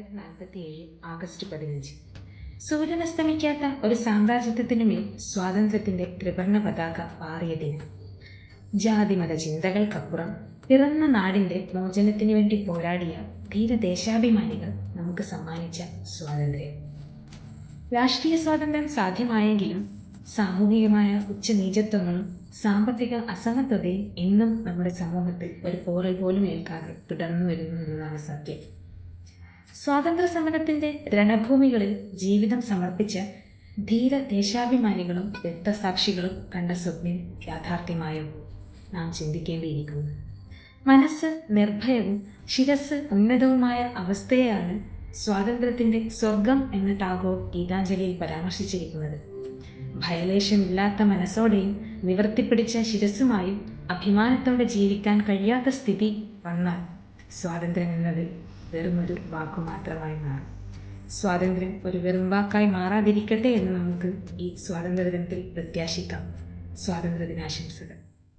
തൊള്ളായിരത്തി നാൽപ്പത്തി ഏഴ് ആഗസ്റ്റ് പതിനഞ്ച്. സൂര്യനസ്തമിക്കാത്ത ഒരു സാമ്രാജ്യത്വത്തിനുമേൽ സ്വാതന്ത്ര്യത്തിന്റെ ത്രിവർണ പതാക പാറിയ ദിനം ജാതിമത ചിന്തകൾക്കപ്പുറം പിറന്ന നാടിന്റെ മോചനത്തിനു വേണ്ടി പോരാടിയ ധീരദേശാഭിമാനികൾ നമുക്ക് സമ്മാനിച്ച സ്വാതന്ത്ര്യം. രാഷ്ട്രീയ സ്വാതന്ത്ര്യം സാധ്യമായെങ്കിലും സാമൂഹികമായ ഉച്ചനീചത്വങ്ങളും സാമ്പത്തിക അസമത്വതയും ഇന്നും നമ്മുടെ സമൂഹത്തിൽ ഒരു പോറൽ പോലും ഏൽക്കാതെ തുടർന്നു വരുന്നു എന്നതാണ് സത്യം. സ്വാതന്ത്ര്യ സമരത്തിന്റെ രണഭൂമികളിൽ ജീവിതം സമർപ്പിച്ച ധീര ദേശാഭിമാനികളും രക്തസാക്ഷികളും കണ്ട സ്വപ്നം യാഥാർത്ഥ്യമായോ നാം ചിന്തിക്കേണ്ടിയിരിക്കുന്നു. മനസ്സ് നിർഭയവും ശിരസ് ഉന്നതവുമായ അവസ്ഥയെയാണ് സ്വാതന്ത്ര്യത്തിന്റെ സ്വർഗം എന്ന ടാഗോർ ഗീതാഞ്ജലിയിൽ പരാമർശിച്ചിരിക്കുന്നത്. ഭയലേശമില്ലാത്ത മനസ്സോടെയും നിവർത്തിപ്പിടിച്ച ശിരസുമായും അഭിമാനത്തോടെ ജീവിക്കാൻ കഴിയാത്ത സ്ഥിതി വന്നാൽ സ്വാതന്ത്ര്യം എന്നത് വെറുമൊരു വാക്കു മാത്രമായി മാറും. സ്വാതന്ത്ര്യം ഒരു വെറും വാക്കായി മാറാതിരിക്കട്ടെ എന്ന് നമുക്ക് ഈ സ്വാതന്ത്ര്യ ദിനത്തിൽ പ്രത്യാശിക്കാം. സ്വാതന്ത്ര്യ ദിനാശംസകൾ